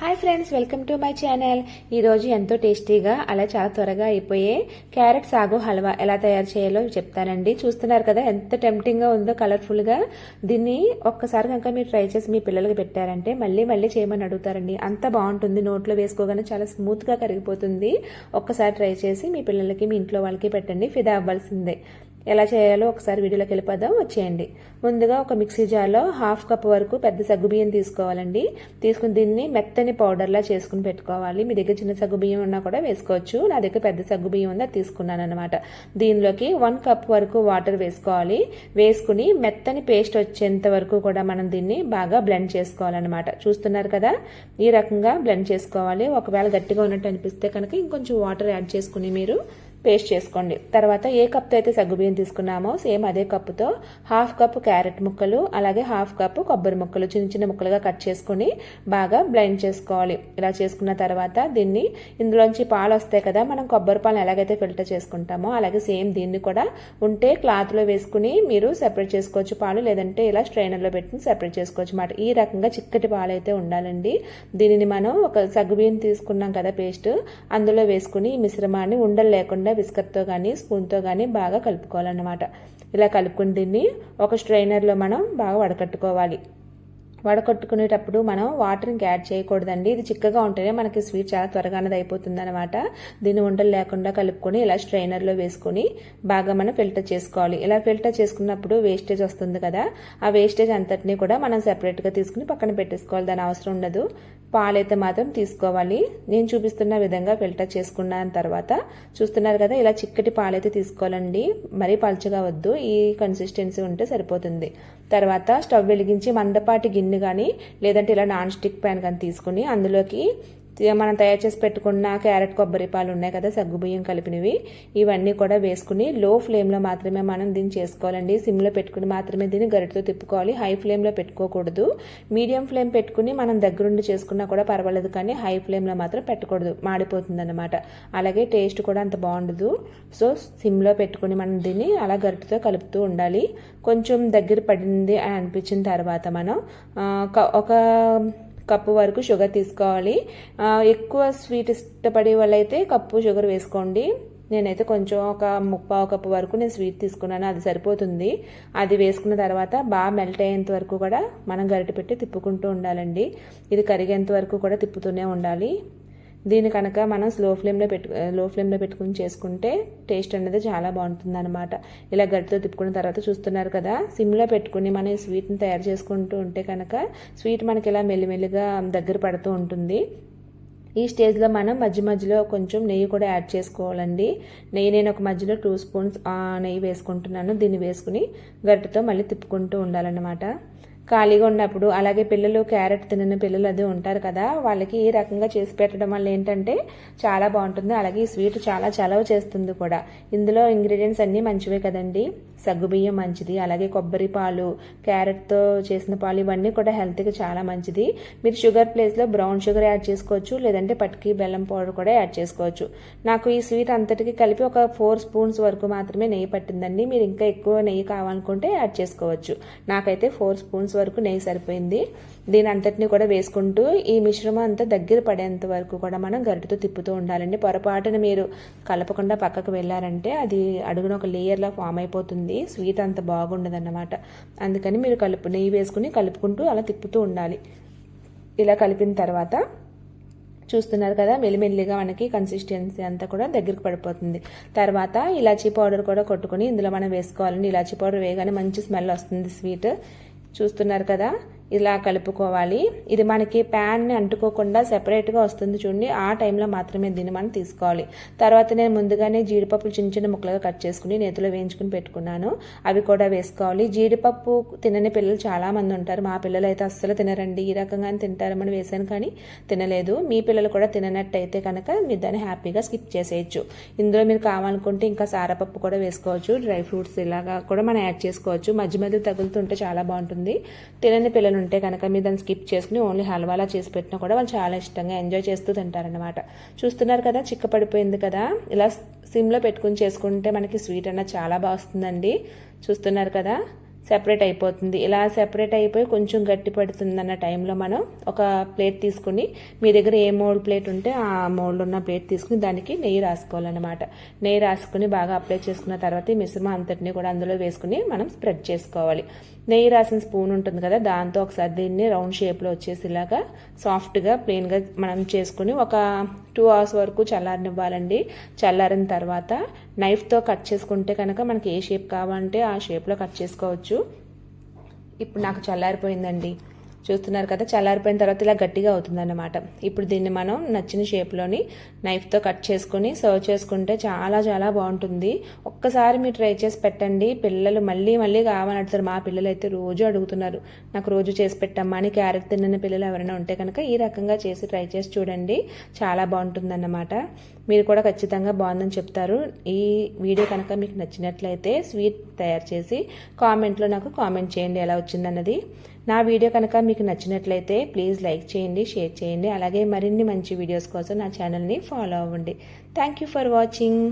Hi friends welcome to my channel. ఈరోజు ఎంతో టేస్టీగా అలా చాలా త్వరగా అయిపోయే క్యారెట్ సాగు హల్వా ఎలా తయారు చేయాలో చెప్తానండి. చూస్తున్నారు కదా ఎంత టెంప్టింగ్గా ఉందో కలర్ఫుల్గా దీన్ని ఒక్కసారి కనుక మీరు ట్రై చేసి మీ పిల్లలకి పెట్టారంటే మళ్ళీ మళ్ళీ చేయమని అడుగుతారండి. అంత బాగుంటుంది నోట్లో వేసుకోగానే చాలా స్మూత్గా కరిగిపోతుంది. ఒక్కసారి ట్రై చేసి మీ పిల్లలకి మీ ఇంట్లో వాళ్ళకి పెట్టండి ఫిదా అవ్వాల్సిందే. ఎలా చేయాలో ఒకసారి వీడియోలోకి వెళ్ళిపోదాం. వచ్చేయండి. ముందుగా ఒక మిక్సీ జార్లో హాఫ్ కప్ వరకు పెద్ద సగ్గుబియ్యం తీసుకోవాలండి. తీసుకుని దీన్ని మెత్తని పౌడర్లా చేసుకుని పెట్టుకోవాలి. మీ దగ్గర చిన్న సగ్గుబియ్యం ఉన్నా కూడా వేసుకోవచ్చు. నా దగ్గర పెద్ద సగ్గుబియ్యం ఉందా తీసుకున్నాను అనమాట దీనిలోకి వన్ కప్ వరకు వాటర్ వేసుకోవాలి. వేసుకుని మెత్తని పేస్ట్ వచ్చేంత వరకు కూడా మనం దీన్ని బాగా బ్లెండ్ చేసుకోవాలన్నమాట. చూస్తున్నారు కదా? ఈ రకంగా బ్లెండ్ చేసుకోవాలి. ఒకవేళ గట్టిగా ఉన్నట్టు అనిపిస్తే కనుక ఇంకొంచెం వాటర్ యాడ్ చేసుకుని మీరు పేస్ట్ చేసుకోండి. తర్వాత ఏ కప్తో అయితే సగ్గుబియ్యం తీసుకున్నామో సేమ్ అదే కప్పుతో హాఫ్ కప్ క్యారెట్ ముక్కలు అలాగే హాఫ్ కప్ కొబ్బరి ముక్కలు చిన్న చిన్న ముక్కలుగా కట్ చేసుకుని బాగా బ్లెండ్ చేసుకోవాలి. ఇలా చేసుకున్న తర్వాత దీన్ని ఇందులోంచి పాలు వస్తాయి కదా మనం కొబ్బరి పాలను ఎలాగైతే ఫిల్టర్ చేసుకుంటామో అలాగే సేమ్ దీన్ని కూడా ఉంటే క్లాత్లో వేసుకుని మీరు సెపరేట్ చేసుకోవచ్చు పాలు లేదంటే ఇలా స్ట్రైనర్లో పెట్టుకుని సెపరేట్ చేసుకోవచ్చు అన్నమాట. ఈ రకంగా చిక్కటి పాలు అయితే ఉండాలండి. దీనిని మనం ఒక సగ్గుబియ్యం తీసుకున్నాం కదా పేస్ట్ అందులో వేసుకుని ఈ మిశ్రమాన్ని ఉండలు లేకుండా బిస్కట్తో కానీ స్పూన్తో కానీ బాగా కలుపుకోవాలన్నమాట. ఇలా కలుపుకుని దీన్ని ఒక స్ట్రైనర్లో మనం బాగా వడకట్టుకోవాలి. వడకట్టుకునేటప్పుడు మనం వాటర్ని యాడ్ చేయకూడదండి. ఇది చిక్కగా ఉంటేనే మనకి స్వీట్ చాలా త్వరగానది అయిపోతుంది అనమాట దీన్ని ఉండలు లేకుండా కలుపుకొని ఇలా స్ట్రైనర్లో వేసుకొని బాగా మనం ఫిల్టర్ చేసుకోవాలి. ఇలా ఫిల్టర్ చేసుకున్నప్పుడు వేస్టేజ్ వస్తుంది కదా ఆ వేస్టేజ్ అంతటినీ కూడా మనం సెపరేట్గా తీసుకుని పక్కన పెట్టేసుకోవాలి. దాని అవసరం ఉండదు. పాలైతే మాత్రం తీసుకోవాలి. నేను చూపిస్తున్న విధంగా ఫిల్టర్ చేసుకున్న తర్వాత చూస్తున్నారు కదా ఇలా చిక్కటి పాలైతే తీసుకోవాలండి. మరీ పలుచగా వద్దు. ఈ కన్సిస్టెన్సీ ఉంటే సరిపోతుంది. తర్వాత స్టవ్ వెలిగించి మందపాటి గిన్నె కానీ లేదంటే ఇలా నాన్ స్టిక్ ప్యాన్ కానీ తీసుకుని అందులోకి మనం తయారు చేసి పెట్టుకున్న క్యారెట్ కొబ్బరి పాలు ఉన్నాయి కదా సగ్గుబియ్యం కలిపినవి. ఇవన్నీ కూడా వేసుకుని లో ఫ్లేమ్లో మాత్రమే మనం దీన్ని చేసుకోవాలండి. సిమ్లో పెట్టుకుని మాత్రమే దీన్ని గరిటతో తిప్పుకోవాలి. హై ఫ్లేమ్లో పెట్టుకోకూడదు. మీడియం ఫ్లేమ్ పెట్టుకుని మనం దగ్గరుండి చేసుకున్నా కూడా పర్వాలేదు కానీ హై ఫ్లేమ్లో మాత్రం పెట్టకూడదు. మాడిపోతుంది అనమాట అలాగే టేస్ట్ కూడా అంత బాగుండదు. సో సిమ్లో పెట్టుకుని మనం దీన్ని అలా గరిటతో కలుపుతూ ఉండాలి. కొంచెం దగ్గర పడింది అని అనిపించిన తర్వాత మనం ఒక కప్పు వరకు షుగర్ తీసుకోవాలి. ఎక్కువ స్వీట్ ఇష్టపడే వాళ్ళైతే కప్పు షుగర్ వేసుకోండి. నేనైతే కొంచెం ఒక ముప్పావు కప్పు వరకు నేను స్వీట్ తీసుకున్నాను అది సరిపోతుంది. అది వేసుకున్న తర్వాత బాగా మెల్ట్ అయ్యేంత వరకు కూడా మనం గరిటె పెట్టి తిప్పుకుంటూ ఉండాలండి. ఇది కరిగేంత వరకు కూడా తిప్పుతూనే ఉండాలి. దీని కనుక మనం స్లో ఫ్లేమ్లో పెట్టు uh, లో ఫ్లేమ్లో పెట్టుకుని చేసుకుంటే టేస్ట్ అనేది చాలా బాగుంటుంది అనమాట ఇలా గట్టితో తిప్పుకున్న తర్వాత చూస్తున్నారు కదా సిమ్లో పెట్టుకుని మనం ఈ స్వీట్ని తయారు చేసుకుంటూ ఉంటే కనుక స్వీట్ మనకి ఇలా మెల్లిమెల్లిగా దగ్గర పడుతూ ఉంటుంది. ఈ స్టేజ్లో మనం మధ్య మధ్యలో కొంచెం నెయ్యి కూడా యాడ్ చేసుకోవాలండి. నెయ్యి నేను ఒక మధ్యలో టూ స్పూన్స్ నెయ్యి వేసుకుంటున్నాను. దీన్ని వేసుకుని గట్టితో మళ్ళీ తిప్పుకుంటూ ఉండాలన్నమాట. ఖాళీగా ఉన్నప్పుడు అలాగే పిల్లలు క్యారెట్ తినని పిల్లలు అది ఉంటారు కదా వాళ్ళకి ఈ రకంగా చేసి పెట్టడం వల్ల ఏంటంటే చాలా బాగుంటుంది. అలాగే ఈ స్వీట్ చాలా చలవ చేస్తుంది కూడా. ఇందులో ఇంగ్రీడియంట్స్ అన్నీ మంచివే కదండి. సగ్గుబియ్యం మంచిది అలాగే కొబ్బరి పాలు క్యారెట్తో చేసిన పాలు ఇవన్నీ కూడా హెల్త్కి చాలా మంచిది. మీరు షుగర్ ప్లేస్లో బ్రౌన్ షుగర్ యాడ్ చేసుకోవచ్చు లేదంటే పట్టుకి బెల్లం పౌడర్ కూడా యాడ్ చేసుకోవచ్చు. నాకు ఈ స్వీట్ అంతటికి కలిపి ఒక ఫోర్ స్పూన్స్ వరకు మాత్రమే నెయ్యి పట్టిందండి. మీరు ఇంకా ఎక్కువ నెయ్యి కావాలనుకుంటే యాడ్ చేసుకోవచ్చు. నాకైతే ఫోర్ స్పూన్స్ వరకు నెయ్యి సరిపోయింది. దీని అంతటిని కూడా వేసుకుంటూ ఈ మిశ్రమం అంతా దగ్గర పడేంత వరకు కూడా మనం గరిటతో తిప్పుతూ ఉండాలండి. పొరపాటున మీరు కలపకుండా పక్కకు వెళ్ళారంటే అది అడుగున ఒక లేయర్లా ఫామ్ అయిపోతుంది. స్వీట్ అంత బాగుండదు అన్నమాట అందుకని మీరు కలుపు నెయ్యి వేసుకుని కలుపుకుంటూ అలా తిప్పుతూ ఉండాలి. ఇలా కలిపిన తర్వాత చూస్తున్నారు కదా మెల్లిమెల్లిగా మనకి కన్సిస్టెన్సీ అంతా కూడా దగ్గరికి పడిపోతుంది. తర్వాత ఇలాచీ పౌడర్ కూడా కొట్టుకుని ఇందులో మనం వేసుకోవాలండి. ఇలాచీ పౌడర్ వేయగానే మంచి స్మెల్ వస్తుంది స్వీట్. చూస్తున్నారు కదా. ఇలా కలుపుకోవాలి. ఇది మనకి ప్యాన్ని అంటుకోకుండా సెపరేట్గా వస్తుంది చూడండి. ఆ టైంలో మాత్రమే దీన్ని మనం తీసుకోవాలి. తర్వాత నేను ముందుగానే జీడిపప్పులు చిన్న చిన్న ముక్కలుగా కట్ చేసుకుని నేతిలో వేయించుకుని పెట్టుకున్నాను. అవి కూడా వేసుకోవాలి. జీడిపప్పు తినని పిల్లలు చాలామంది ఉంటారు. మా పిల్లలు అయితే అస్సలు తినరండి. ఈ రకంగానే తింటారమని వేశాను కానీ తినలేదు. మీ పిల్లలు కూడా తిననట్టయితే కనుక మీరు దాన్ని హ్యాపీగా స్కిప్ చేసేయచ్చు. ఇందులో మీరు కావాలనుకుంటే ఇంకా సారపప్పు కూడా వేసుకోవచ్చు. డ్రై ఫ్రూట్స్ ఇలాగా కూడా మనం యాడ్ చేసుకోవచ్చు. మధ్య మధ్య తగులుతుంటే చాలా బాగుంటుంది. తినని పిల్లలు ఉంటే కనుక మీరు దాన్ని స్కిప్ చేసుకుని ఓన్లీ హల్వాలా చేసి పెట్టినా కూడా వాళ్ళు చాలా ఇష్టంగా ఎంజాయ్ చేస్తూ తింటారనమాట చూస్తున్నారు కదా చిక్క పడిపోయింది కదా. ఇలా సిమ్లో పెట్టుకుని చేసుకుంటే మనకి స్వీట్ అన్న చాలా బాగా వస్తుందండి. చూస్తున్నారు కదా. సెపరేట్ అయిపోతుంది. ఇలా సెపరేట్ అయిపోయి కొంచెం గట్టి పడుతుంది అన్న టైంలో మనం ఒక ప్లేట్ తీసుకుని మీ దగ్గర ఏ మోల్డ్ ప్లేట్ ఉంటే ఆ మోల్డ్ ఉన్న ప్లేట్ తీసుకుని దానికి నెయ్యి రాసుకోవాలన్నమాట. నెయ్యి రాసుకుని బాగా అప్లై చేసుకున్న తర్వాత ఈ మిశ్రమం అంతటిని కూడా అందులో వేసుకుని మనం స్ప్రెడ్ చేసుకోవాలి. నెయ్యి రాసిన స్పూన్ ఉంటుంది కదా దాంతో ఒకసారి దీన్ని రౌండ్ షేప్లో వచ్చేసేలాగా సాఫ్ట్గా ప్లెయిన్గా మనం చేసుకుని ఒక టూ అవర్స్ వరకు చల్లారనివ్వాలండి. చల్లారిన తర్వాత నైఫ్తో కట్ చేసుకుంటే కనుక మనకి ఏ షేప్ కావాలంటే ఆ షేప్లో కట్ చేసుకోవచ్చు. ఇప్పుడు నాకు చల్లారిపోయిందండి. చూస్తున్నారు కదా చల్లారిపోయిన తర్వాత ఇలా గట్టిగా అవుతుందన్నమాట. ఇప్పుడు దీన్ని మనం నచ్చిన షేప్లోని నైఫ్తో కట్ చేసుకుని సర్వ్ చేసుకుంటే చాలా చాలా బాగుంటుంది. ఒక్కసారి మీరు ట్రై చేసి పెట్టండి. పిల్లలు మళ్ళీ మళ్ళీ కావాలని అడుగుతారు. మా పిల్లలు అయితే రోజు అడుగుతున్నారు. నాకు రోజు చేసి పెట్టమ్మా అని క్యారెట్ తిన్న పిల్లలు ఎవరైనా ఉంటే కనుక ఈ రకంగా చేసి ట్రై చేసి చూడండి. చాలా బాగుంటుందన్నమాట. మీరు కూడా ఖచ్చితంగా బాగుందని చెప్తారు. ఈ వీడియో కనుక మీకు నచ్చినట్లయితే స్వీట్ తయారు చేసి కామెంట్లో నాకు కామెంట్ చేయండి ఎలా వచ్చిందన్నది. నా వీడియో కనుక మీకు నచ్చినట్లయితే ప్లీజ్ లైక్ చేయండి షేర్ చేయండి. అలాగే మరిన్ని మంచి వీడియోస్ కోసం నా ఛానల్ని ఫాలో అవ్వండి. Thank you for watching